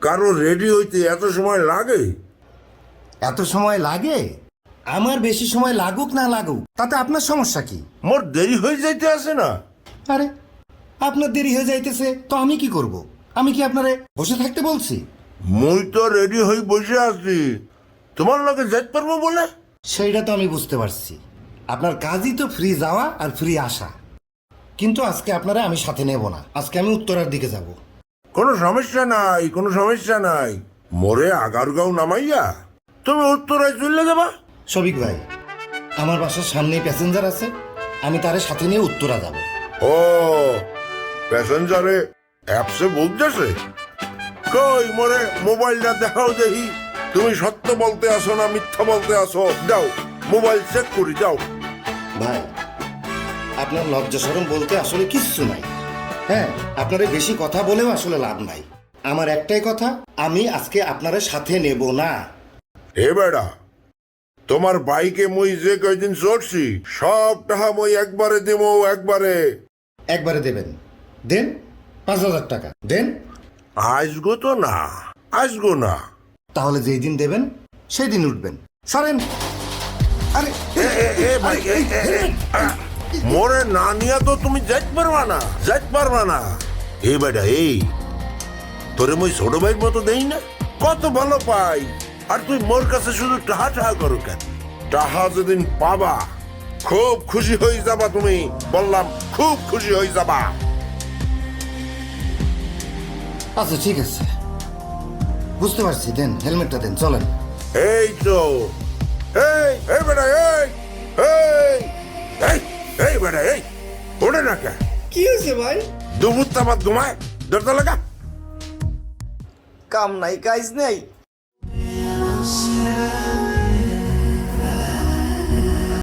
কারও রেডি হইতে এত সময় লাগে? এত সময় লাগে? আমার বেশি সময় লাগুক না লাগুক তাতে আপনার সমস্যা কি? মোর দেরি হয়ে যাইতে আছে না। আরে আপনার দেরি হয়ে যাইতেছে তো আমি কি করব? আমি কি আপনারে বসে থাকতে বলছি? মুই তো রেডি হয়ে বসে আছি। তোমার লগে যেতে পারব বলে? সেইটা তো আমি বুঝতে পারছি। আপনার কাজই তো ফ্রি যাওয়া আর ফ্রি আসা। কিন্তু আজকে আপনারা আমি সাথে নেব না। আজকে আমি উত্তরার দিকে যাব। কোনো সমস্যা নাই কোনো সমস্যা নাই। মোরে আগারগাঁও নামাইয়া তুমি উত্তরায় চলে যাবা। শফিক ভাই আমার বাসার সামনেই প্যাসেঞ্জার আছে আমি তারে সাথে নিয়ে উত্তরা যাব। ও প্যাসেঞ্জারে অ্যাপসে বুঝতেছে? কই মোরে মোবাইলটা দেখাও দেখি। তুমি সত্য বলতে আসো না মিথ্যা বলতে আসো? যাও মোবাইল চেক করি যাও। ভাই আপনার লজ্জা সরম বলতে আসলে কিচ্ছু নাই। হ্যাঁ আপনারে বেশি কথা বলেও আসলে লাভ নাই আমার একটাই কথা আমি আজকে আপনারা সাথে নেব না হে বেড়া তোমার বাইকে মই যে কয়দিন চড়ছি সব টাকা মই একবারে দেবো একবারে একবারে দেবেন দেন পাঁচ হাজার টাকা দেন আসগো তো না আসগো না তাহলে যেই দিন দেবেন সেই দিন উঠবেন সরেন আরে এ, এ, এ, ভাই, এ, এ, এ, আ, মোরে না নিয়া তো তুমি যাইতে পারবা না যাইতে পারবা না। এই বেটা এই তোরে মই ছোট ভাইয়ের মতো দেই না? কত ভালো পাই। আর তুই মোর কাছে শুধু টাহা টাহা করো কেন? টাহা যেদিন পাবা খুব খুশি হয়ে যাবা তুমি। বললাম খুব খুশি হয়ে যাবা। আচ্ছা ঠিক আছে। বুঝতে পারছি দেন হেলমেটটা দেন চলেন। এই তো। এই এই বেটা এই এই। এই বেটা এই ওড়ে না কে? কি হয়েছে ভাই? দুপুর তাপাত ঘুমায় দরজা লাগা। কাম নাই কাজ নেই।